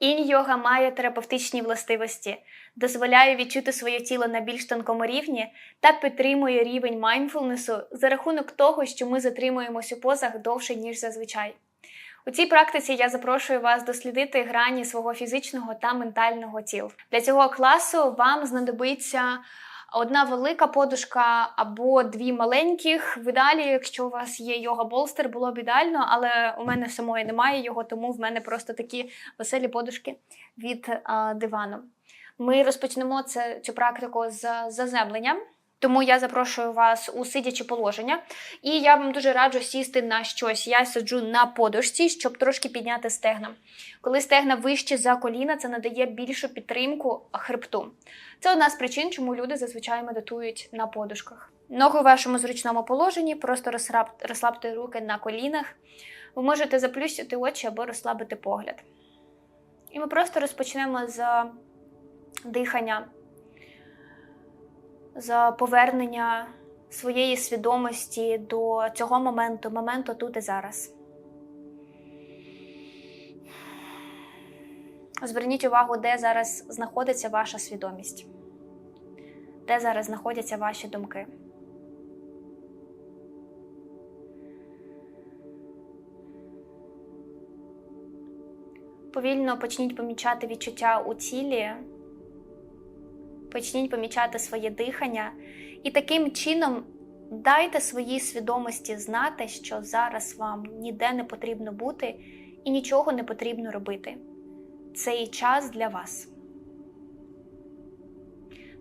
Інь-йога має терапевтичні властивості, дозволяє відчути своє тіло на більш тонкому рівні та підтримує рівень майндфулнесу за рахунок того, що ми затримуємось у позах довше, ніж зазвичай. У цій практиці я запрошую вас дослідити грані свого фізичного та ментального тіл. Для цього класу вам знадобиться одна велика подушка або дві маленьких. В ідеалі, якщо у вас є йога болстер, було б ідеально, але у мене самої немає його, тому в мене просто такі веселі подушки від а, дивану. Ми розпочнемо це, цю практику з заземлення. Тому я запрошую вас у сидяче положення, і я вам дуже раджу сісти на щось. Я сиджу на подушці, щоб трошки підняти стегна. Коли стегна вище за коліна, це надає більшу підтримку хребту. Це одна з причин, чому люди зазвичай медитують на подушках. Ноги у вашому зручному положенні, просто розслаб, розслабте руки на колінах. Ви можете заплющити очі або розслабити погляд. І ми просто розпочнемо з дихання за повернення своєї свідомості до цього моменту, моменту тут і зараз. Зверніть увагу, де зараз знаходиться ваша свідомість, де зараз знаходяться ваші думки. Повільно почніть помічати відчуття у тілі. Почніть помічати своє дихання, і таким чином дайте своїй свідомості знати, що зараз вам ніде не потрібно бути і нічого не потрібно робити. Цей час для вас.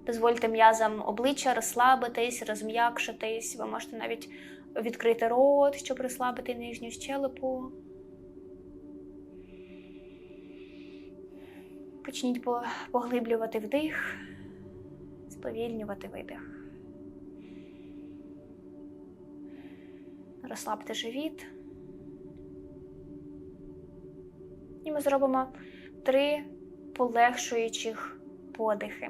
Дозвольте м'язам обличчя розслабитись, розм'якшитись. Ви можете навіть відкрити рот, щоб розслабити нижню щелепу. Почніть поглиблювати вдих сповільнювати видих. Розслабте живіт. І ми зробимо три полегшуючих подихи.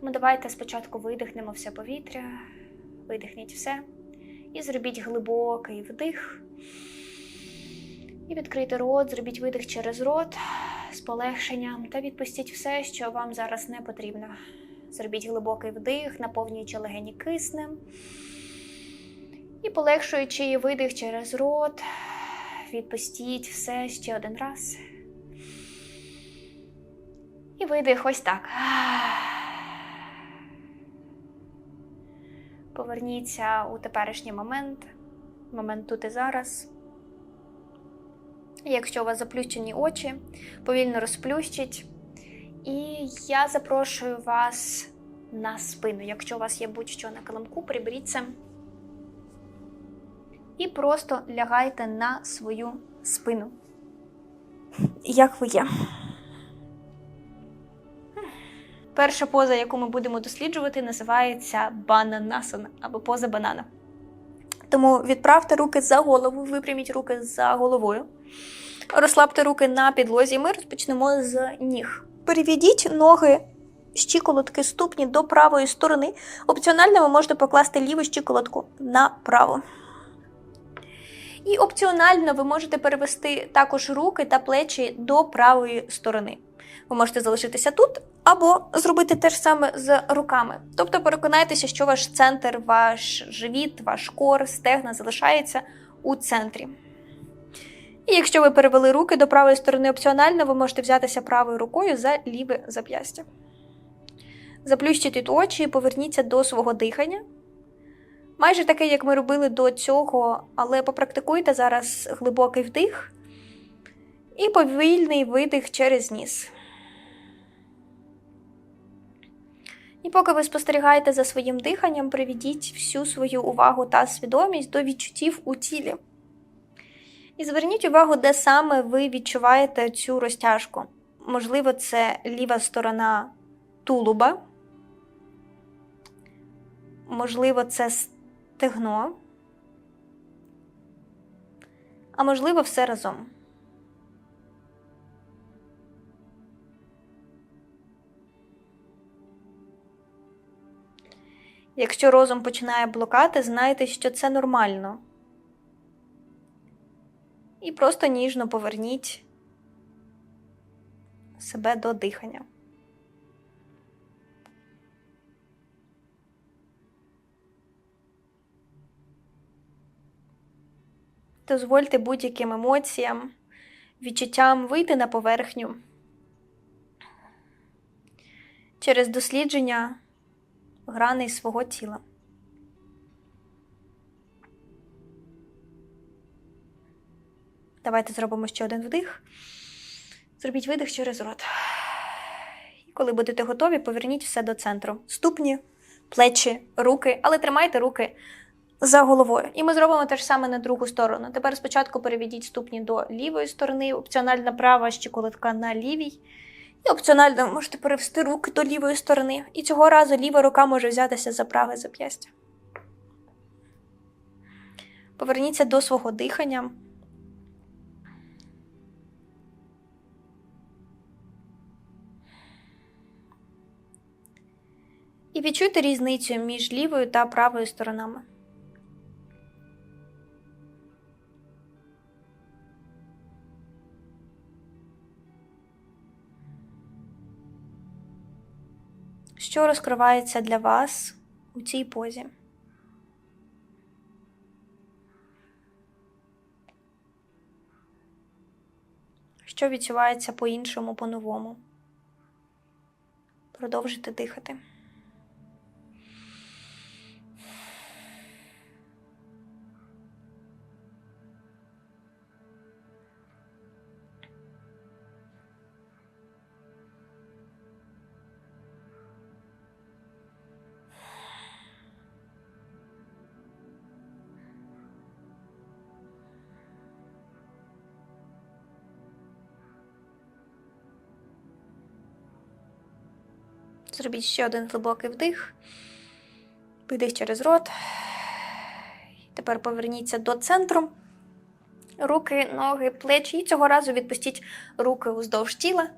Тому давайте спочатку видихнемо все повітря, видихніть все. І зробіть глибокий вдих. І відкрийте рот, зробіть видих через рот з полегшенням та відпустіть все, що вам зараз не потрібно. Зробіть глибокий вдих, наповнюючи легені киснем. І полегшуючи видих через рот, відпустіть все ще один раз. І видих ось так. Поверніться у теперішній момент, момент тут і зараз. Якщо у вас заплющені очі, повільно розплющіть. І я запрошую вас на спину. Якщо у вас є будь-що на килимку, приберіться і просто лягайте на свою спину. Як ви є. Перша поза, яку ми будемо досліджувати, називається бананасана або поза банана. Тому відправте руки за голову, випряміть руки за головою, розслабте руки на підлозі, ми розпочнемо з ніг. Переведіть ноги щиколотки ступні до правої сторони. Опціонально ви можете покласти ліву щиколотку на праву. І опціонально ви можете перевести також руки та плечі до правої сторони. Ви можете залишитися тут або зробити те ж саме з руками. Тобто переконайтеся, що ваш центр, ваш живіт, ваш кор, стегна залишається у центрі. І якщо ви перевели руки до правої сторони опціонально, ви можете взятися правою рукою за ліве зап'ястя. Заплющіть очі і поверніться до свого дихання. Майже таке, як ми робили до цього, але попрактикуйте зараз глибокий вдих і повільний видих через ніс. І поки ви спостерігаєте за своїм диханням, приведіть всю свою увагу та свідомість до відчуттів у тілі. І зверніть увагу, де саме ви відчуваєте цю розтяжку. Можливо, це ліва сторона тулуба, можливо, це стегно, а можливо, все разом. Якщо розум починає блокати, знайте, що це нормально. І просто ніжно поверніть себе до дихання. Дозвольте будь-яким емоціям, відчуттям вийти на поверхню через дослідження граней свого тіла. Давайте зробимо ще один вдих. Зробіть видих через рот. І коли будете готові, поверніть все до центру. Ступні, плечі, руки, але тримайте руки за головою. І ми зробимо те ж саме на другу сторону. Тепер спочатку переведіть ступні до лівої сторони, опціональна права щиколотка на лівій. І опціонально можете перевести руки до лівої сторони. І цього разу ліва рука може взятися за праве зап'ястя. Поверніться до свого дихання. І відчуйте різницю між лівою та правою сторонами. Що розкривається для вас у цій позі? Що відчувається по-іншому, по-новому? Продовжуйте дихати. Зробіть ще один глибокий вдих. Видих через рот. Тепер поверніться до центру. Руки, ноги, плечі. І цього разу відпустіть руки уздовж тіла.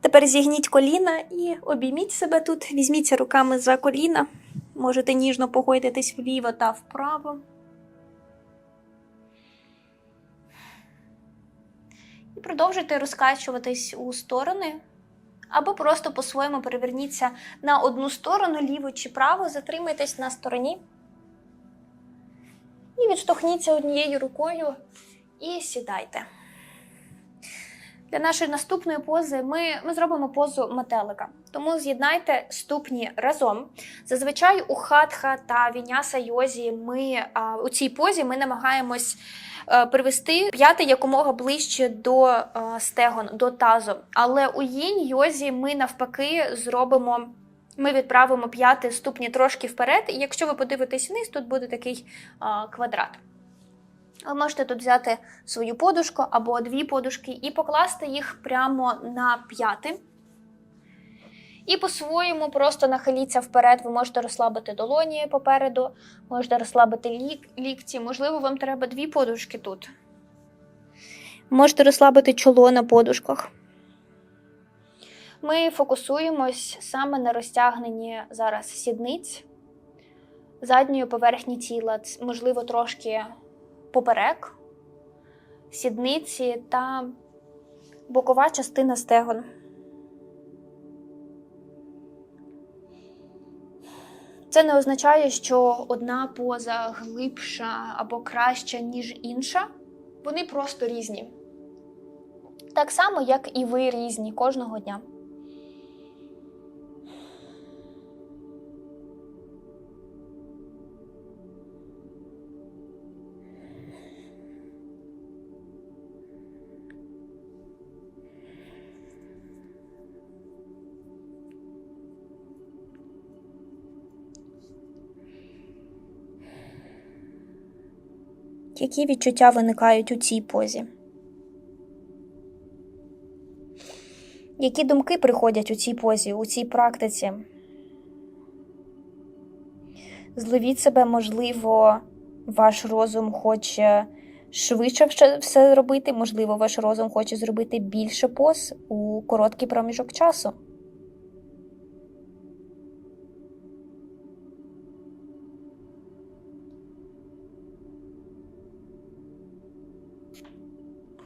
Тепер зігніть коліна і обійміть себе тут. Візьміться руками за коліна. Можете ніжно погойдитись вліво та вправо. І продовжуйте розкачуватись у сторони. Або просто по-своєму переверніться на одну сторону, ліву чи праву, затримайтесь на стороні. І відштовхніться однією рукою і сідайте. Для нашої наступної пози ми, ми зробимо позу метелика. Тому з'єднайте ступні разом. Зазвичай у хатха та віняса йозі ми а, у цій позі ми намагаємось е, привести п'яти якомога ближче до е, стегон, до тазу. Але у їнь йозі ми навпаки зробимо. Ми відправимо п'яти ступні трошки вперед, і якщо ви подивитесь вниз, тут буде такий а, квадрат. Ви можете тут взяти свою подушку або дві подушки і покласти їх прямо на п'яти. І по-своєму просто нахиліться вперед. Ви можете розслабити долоні попереду, можете розслабити лік, лікті. Можливо, вам треба дві подушки тут. Можете розслабити чоло на подушках. Ми фокусуємось саме на розтягненні зараз сідниць, задньої поверхні тіла, можливо, трошки поперек, сідниці та бокова частина стегон. Це не означає, що одна поза глибша або краща, ніж інша. Вони просто різні. Так само, як і ви різні кожного дня. Які відчуття виникають у цій позі? Які думки приходять у цій позі, у цій практиці? Зловіть себе, можливо, ваш розум хоче швидше все- зробити, можливо, ваш розум хоче зробити більше поз у короткий проміжок часу.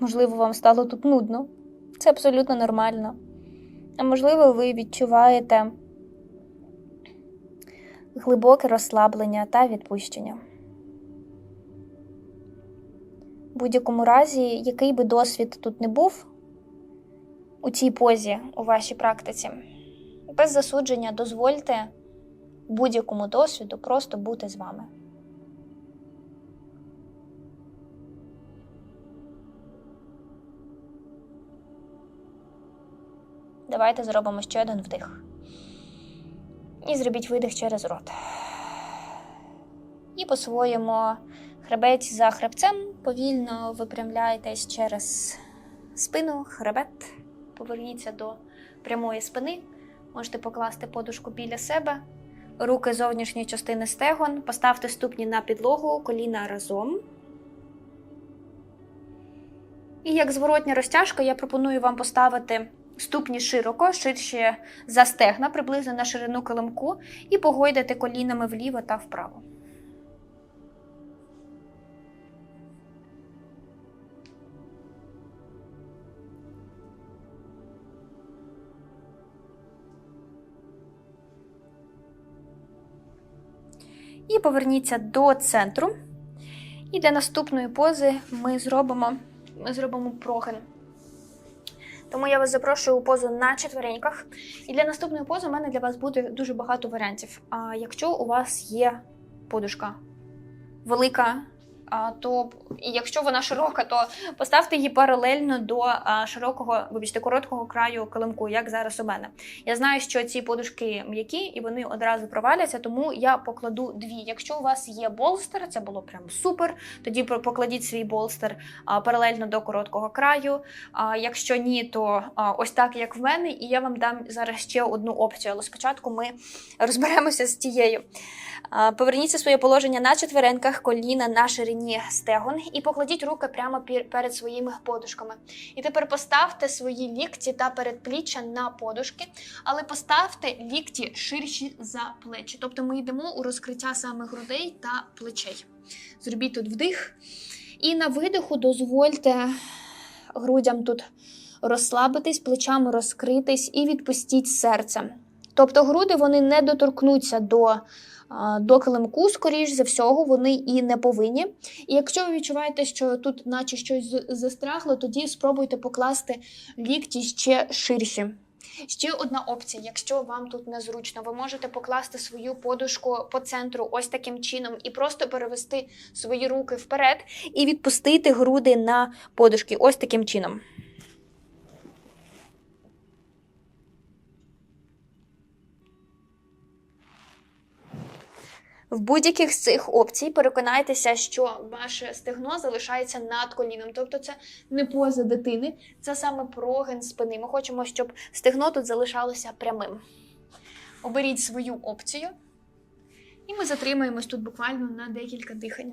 Можливо, вам стало тут нудно. Це абсолютно нормально. А можливо, ви відчуваєте глибоке розслаблення та відпущення. В будь-якому разі, який би досвід тут не був у цій позі у вашій практиці, без засудження дозвольте будь-якому досвіду просто бути з вами. Давайте зробимо ще один вдих. І зробіть видих через рот. І по-своєму хребець за хребцем повільно випрямляйтесь через спину, хребет. Поверніться до прямої спини. Можете покласти подушку біля себе, руки зовнішньої частини стегон, поставте ступні на підлогу, коліна разом. І як зворотня розтяжка, я пропоную вам поставити ступні широко, ширше за стегна, приблизно на ширину килимку, і погойдати колінами вліво та вправо. І поверніться до центру. І для наступної пози ми зробимо, ми зробимо прогин. Тому я вас запрошую у позу на четвереньках. І для наступної пози у мене для вас буде дуже багато варіантів. А якщо у вас є подушка велика, то якщо вона широка, то поставте її паралельно до широкого, вибачте, короткого краю килимку, як зараз у мене. Я знаю, що ці подушки м'які і вони одразу проваляться, тому я покладу дві. Якщо у вас є болстер, це було прям супер. Тоді покладіть свій болстер паралельно до короткого краю. Якщо ні, то ось так, як в мене, і я вам дам зараз ще одну опцію. Але спочатку ми розберемося з тією. Поверніться своє положення на четвереньках, коліна на ширині стегон і покладіть руки прямо перед своїми подушками. І тепер поставте свої лікті та передпліччя на подушки, але поставте лікті ширші за плечі. Тобто ми йдемо у розкриття саме грудей та плечей. Зробіть тут вдих. І на видиху дозвольте грудям тут розслабитись, плечами розкритись і відпустіть серце. Тобто груди вони не доторкнуться до, до килимку, скоріш за всього, вони і не повинні. І якщо ви відчуваєте, що тут наче щось застрягло, тоді спробуйте покласти лікті ще ширші. Ще одна опція, якщо вам тут незручно, ви можете покласти свою подушку по центру ось таким чином і просто перевести свої руки вперед і відпустити груди на подушки ось таким чином. В будь-яких з цих опцій переконайтеся, що ваше стегно залишається над коліном. Тобто це не поза дитини, це саме прогин спини. Ми хочемо, щоб стегно тут залишалося прямим. Оберіть свою опцію, і ми затримаємось тут буквально на декілька дихань.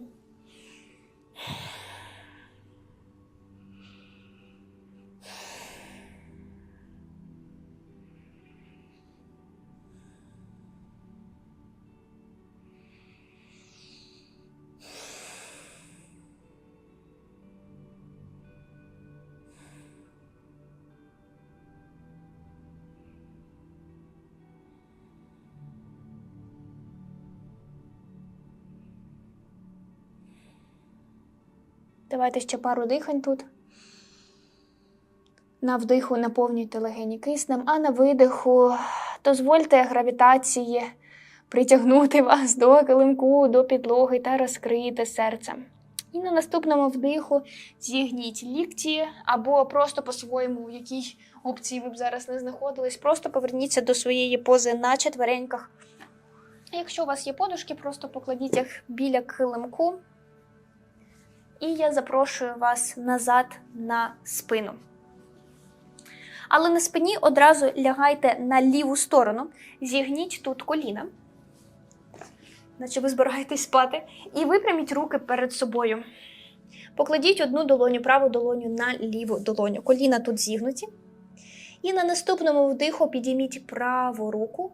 Давайте ще пару дихань тут. На вдиху наповнюйте легені киснем, а на видиху дозвольте гравітації притягнути вас до килимку, до підлоги та розкрийте серце. І на наступному вдиху зігніть лікті або просто по-своєму, в якій опції ви б зараз не знаходились, просто поверніться до своєї пози на четвереньках. Якщо у вас є подушки, просто покладіть їх біля килимку. І я запрошую вас назад на спину. Але на спині одразу лягайте на ліву сторону, зігніть тут коліна, наче ви збираєтесь спати, і випряміть руки перед собою. Покладіть одну долоню, праву долоню на ліву долоню. Коліна тут зігнуті. І на наступному вдиху підійміть праву руку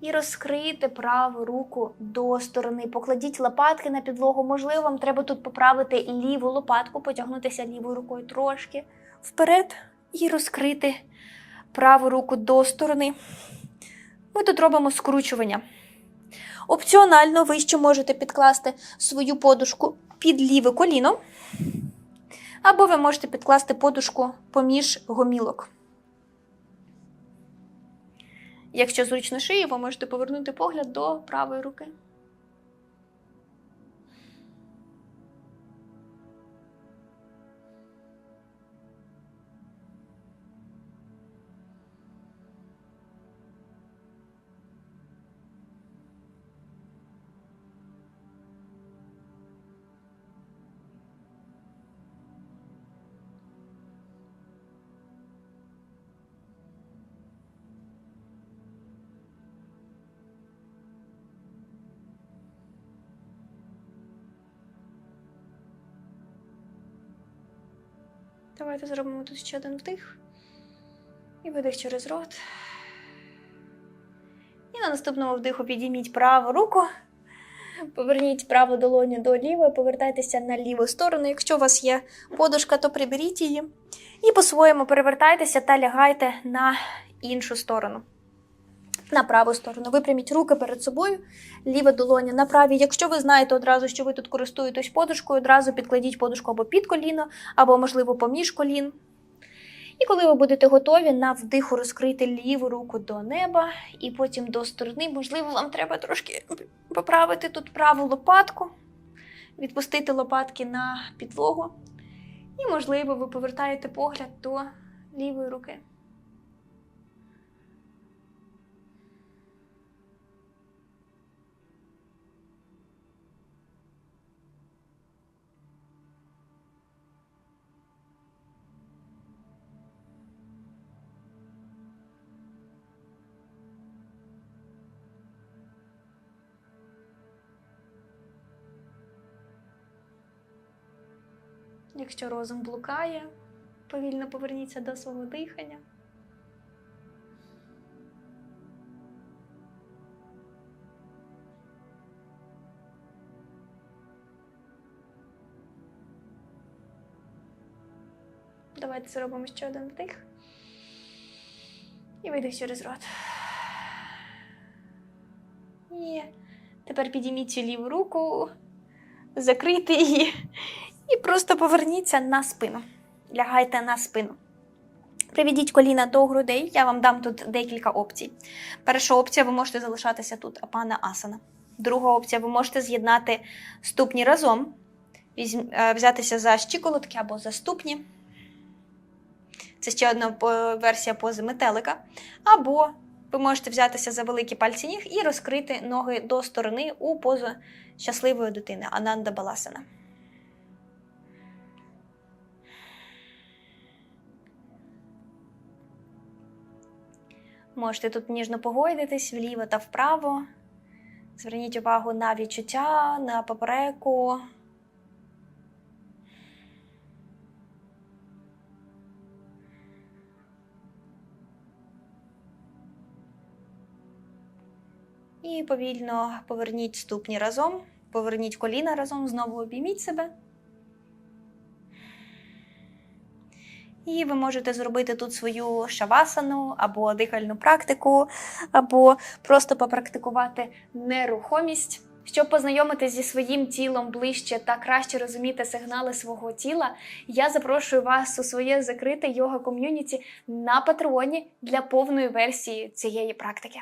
і розкрийте праву руку до сторони. Покладіть лопатки на підлогу. Можливо, вам треба тут поправити ліву лопатку, потягнутися лівою рукою трошки вперед і розкрити праву руку до сторони. Ми тут робимо скручування. Опціонально ви ще можете підкласти свою подушку під ліве коліно, або ви можете підкласти подушку поміж гомілок. Якщо зручно шиї, ви можете повернути погляд до правої руки. Давайте зробимо тут ще один вдих. І видих через рот. І на наступному вдиху підійміть праву руку. Поверніть праву долоню до лівої, повертайтеся на ліву сторону. Якщо у вас є подушка, то приберіть її. І по-своєму перевертайтеся та лягайте на іншу сторону. На праву сторону. Випряміть руки перед собою, ліва долоня на правій. Якщо ви знаєте одразу, що ви тут користуєтесь подушкою, одразу підкладіть подушку або під коліно, або, можливо, поміж колін. І коли ви будете готові, на вдиху розкрити ліву руку до неба і потім до сторони. Можливо, вам треба трошки поправити тут праву лопатку, відпустити лопатки на підлогу. І, можливо, ви повертаєте погляд до лівої руки. Якщо розум блукає, повільно поверніться до свого дихання. Давайте зробимо ще один вдих. І видих через рот. І тепер підійміть ліву руку, закрийте її і просто поверніться на спину. Лягайте на спину. Приведіть коліна до грудей, я вам дам тут декілька опцій. Перша опція, ви можете залишатися тут апана асана. Друга опція, ви можете з'єднати ступні разом, е, взятися за щиколотки або за ступні. Це ще одна версія пози метелика. Або ви можете взятися за великі пальці ніг і розкрити ноги до сторони у позу щасливої дитини Ананда Баласана. Можете тут ніжно погойдитись вліво та вправо. Зверніть увагу на відчуття, на попереку. І повільно поверніть ступні разом, поверніть коліна разом, знову обійміть себе. І ви можете зробити тут свою шавасану або дихальну практику, або просто попрактикувати нерухомість. Щоб познайомитися зі своїм тілом ближче та краще розуміти сигнали свого тіла, я запрошую вас у своє закрите йога ком'юніті на патреоні для повної версії цієї практики.